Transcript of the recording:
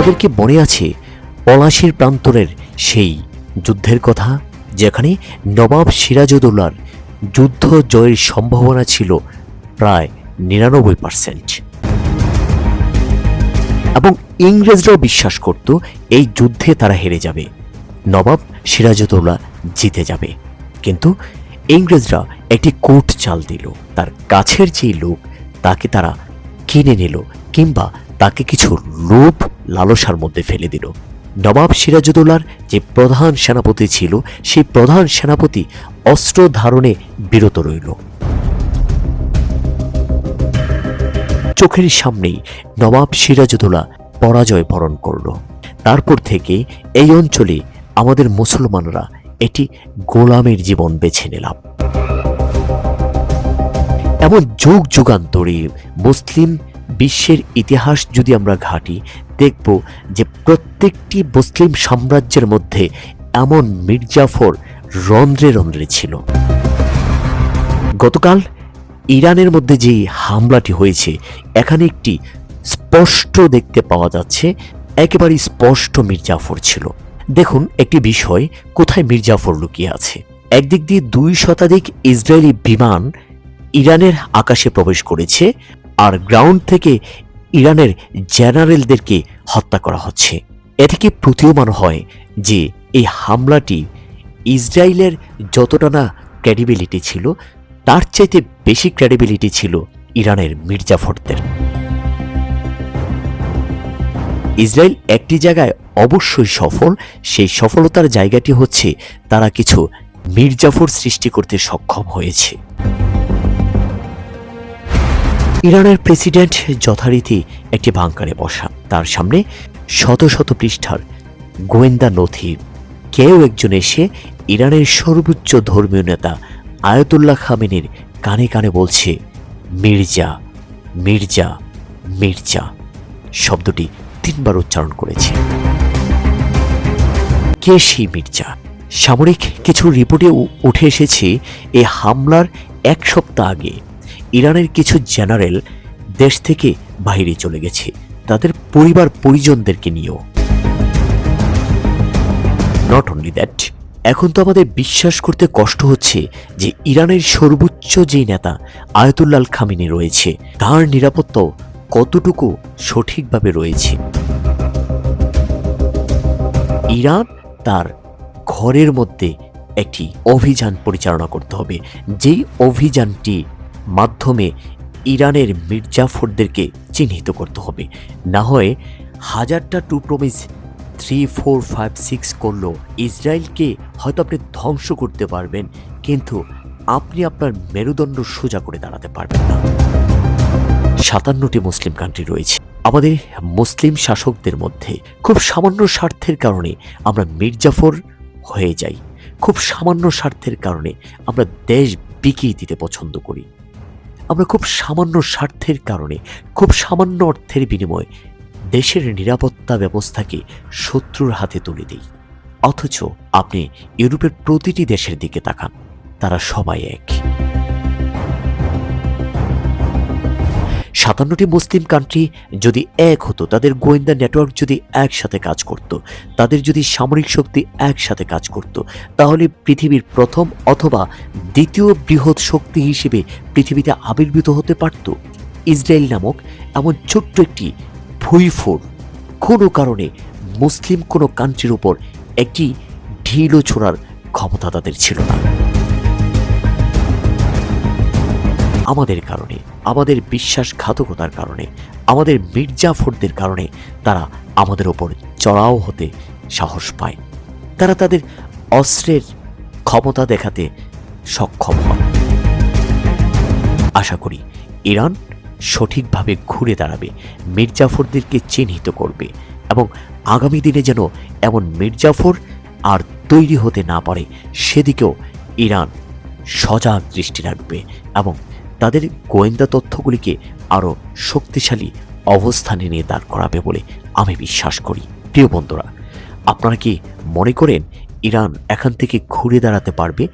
আমাদেরকে মনে আছে পলাশির প্রান্তরের সেই যুদ্ধের কথা, যেখানে নবাব সিরাজউদ্দৌলার যুদ্ধ জয়ের সম্ভাবনা ছিল প্রায় নিরানব্বই পার্সেন্ট এবং ইংরেজরাও বিশ্বাস করত এই যুদ্ধে তারা হেরে যাবে, নবাব সিরাজউদ্দৌলা জিতে যাবে। কিন্তু ইংরেজরা একটি কোট চাল দিল, তার কাছের যে লোক তাকে তারা কিনে নিল, কিংবা তাকে কিছু লোভ লালসার মধ্যে ফেলে দিল। নবাব সিরাজউদ্দৌলার যে প্রধান সেনাপতি ছিল, সেই প্রধান সেনাপতি অস্ত্র ধারণে বিরত রইল। চোখের সামনেই নবাব সিরাজউদ্দৌলা পরাজয় বরণ করল। তারপর থেকে এই অঞ্চলে আমাদের মুসলমানরা এটি গোলামের জীবন বেছে নিলাম। এমন যুগ যুগান্তরে মুসলিম বিশ্বের ইতিহাস যদি আমরা ঘাঁটি, দেখব যে প্রত্যেকটি মুসলিম সাম্রাজ্যের মধ্যে এমন মির্জাফর রন্ধ্রে রন্ধ্রে ছিল। গতকাল ইরানের মধ্যে যে হামলাটি হয়েছে, এখানে একটি স্পষ্ট দেখতে পাওয়া যাচ্ছে একেবারে স্পষ্ট মির্জাফর ছিল। দেখুন একটি বিষয়, কোথায় মির্জাফর লুকিয়ে আছে। একদিক দিয়ে দুই শতাধিক ইসরায়েলি বিমান ইরানের আকাশে প্রবেশ করেছে আর গ্রাউন্ড থেকে ইরানের জেনারেলদেরকে হত্যা করা হচ্ছে। এ থেকে প্রতীয়মান হয় যে এই হামলাটি ইসরায়েলের যতটা না ক্রেডিবিলিটি ছিল, তার চাইতে বেশি ক্রেডিবিলিটি ছিল ইরানের মির্জাফরদের। ইসরায়েল একটি জায়গায় অবশ্যই সফল, সেই সফলতার জায়গাটি হচ্ছে তারা কিছু মির্জাফর সৃষ্টি করতে সক্ষম হয়েছে। ইরানের প্রেসিডেন্ট যথারীতি একটি বাংকারে বসা। তার সামনে শত শত পৃষ্ঠার গোয়েন্দা নথি। কেউ একজন এসে ইরানের সর্বোচ্চ ধর্মীয় নেতা আয়াতুল্লাহ খামেনির কানে কানে বলছে, মির্জা মির্জা মির্জা। শব্দটি তিনবার উচ্চারণ করেছে। কে সেই মির্জা? সামরিক কিছু রিপোর্টে উঠে এসেছে, এ হামলার এক সপ্তাহ আগে। ইরানের কিছু জেনারেল দেশ থেকে বাইরে চলে গেছে। তাদের পরিবার পরিজনদেরকে নিয়েও। নট অনলি দ্যাট এখন তো আমাদের বিশ্বাস করতে কষ্ট হচ্ছে যে ইরানের সর্বোচ্চ যে নেতা আয়তুল্লাল খামিনি রয়েছে, তার নিরাপত্তাও কতটুকু সঠিকভাবে রয়েছে। ইরান তার ঘরের মধ্যে একটি অভিযান পরিচালনা করতে হবে। যেই অভিযানটি মাধ্যমে ইরানের মির্জাফরদেরকে চিহ্নিত করতে হবে। না হয় হাজারটা two promise three four five six করলেও ইসরায়েলকে হয়তো আপনি ধ্বংস করতে পারবেন, কিন্তু আপনি আপনার মেরুদণ্ড সোজা করে দাঁড়াতে পারবেন না। সাতান্নটি মুসলিম কান্ট্রি রয়েছে। আমাদের মুসলিম শাসকদের মধ্যে খুব সামান্য স্বার্থের কারণে আমরা মির্জাফর হয়ে যাই। খুব সামান্য স্বার্থের কারণে আমরা দেশ বিকিয়ে দিতে পছন্দ করি। আমরা খুব সামান্য স্বার্থের কারণে, খুব সামান্য অর্থের বিনিময়ে দেশের নিরাপত্তা ব্যবস্থাকে শত্রুর হাতে তুলে দিই। অথচ আপনি ইউরোপের প্রতিটি দেশের দিকে তাকান, তারা সবাই এক। সাতান্নটি মুসলিম কান্ট্রি যদি এক হতো, তাদের গোয়েন্দা নেটওয়ার্ক যদি একসাথে কাজ করত, তাদের যদি সামরিক শক্তি একসাথে কাজ করত, তাহলে পৃথিবীর প্রথম অথবা দ্বিতীয় বৃহৎ শক্তি হিসেবে পৃথিবীতে আবির্ভূত হতে পারত। ইসরায়েল নামক এমন ছোট্ট একটি ভুইফোর কোনো কারণে মুসলিম কোনো কান্ট্রির উপর একটি ঢিলও ছোড়ার ক্ষমতা তাদের ছিল না। আমাদের কারণে, আমাদের বিশ্বাসঘাতকতার কারণে, আমাদের মির্জাফরদের কারণে তারা আমাদের ওপর চড়াও হতে সাহস পায়। তারা তাদের অস্ত্রের ক্ষমতা দেখাতে সক্ষম হয়। আশা করি ইরান সঠিকভাবে ঘুরে দাঁড়াবে, মির্জাফরদেরকে চিহ্নিত করবে এবং আগামী দিনে যেন এমন মির্জাফর আর তৈরি হতে না পারে, সেদিকেও ইরান সজাগ দৃষ্টি রাখবে এবং তাদের গোয়েন্দা তথ্যগুলিকে আরও শক্তিশালী অবস্থানে নিয়ে দাঁড় করাবে বলে আমি বিশ্বাস করি। প্রিয় বন্ধুরা, আপনারা কি মনে করেন ইরান এখান থেকে ঘুরে দাঁড়াতে পারবে?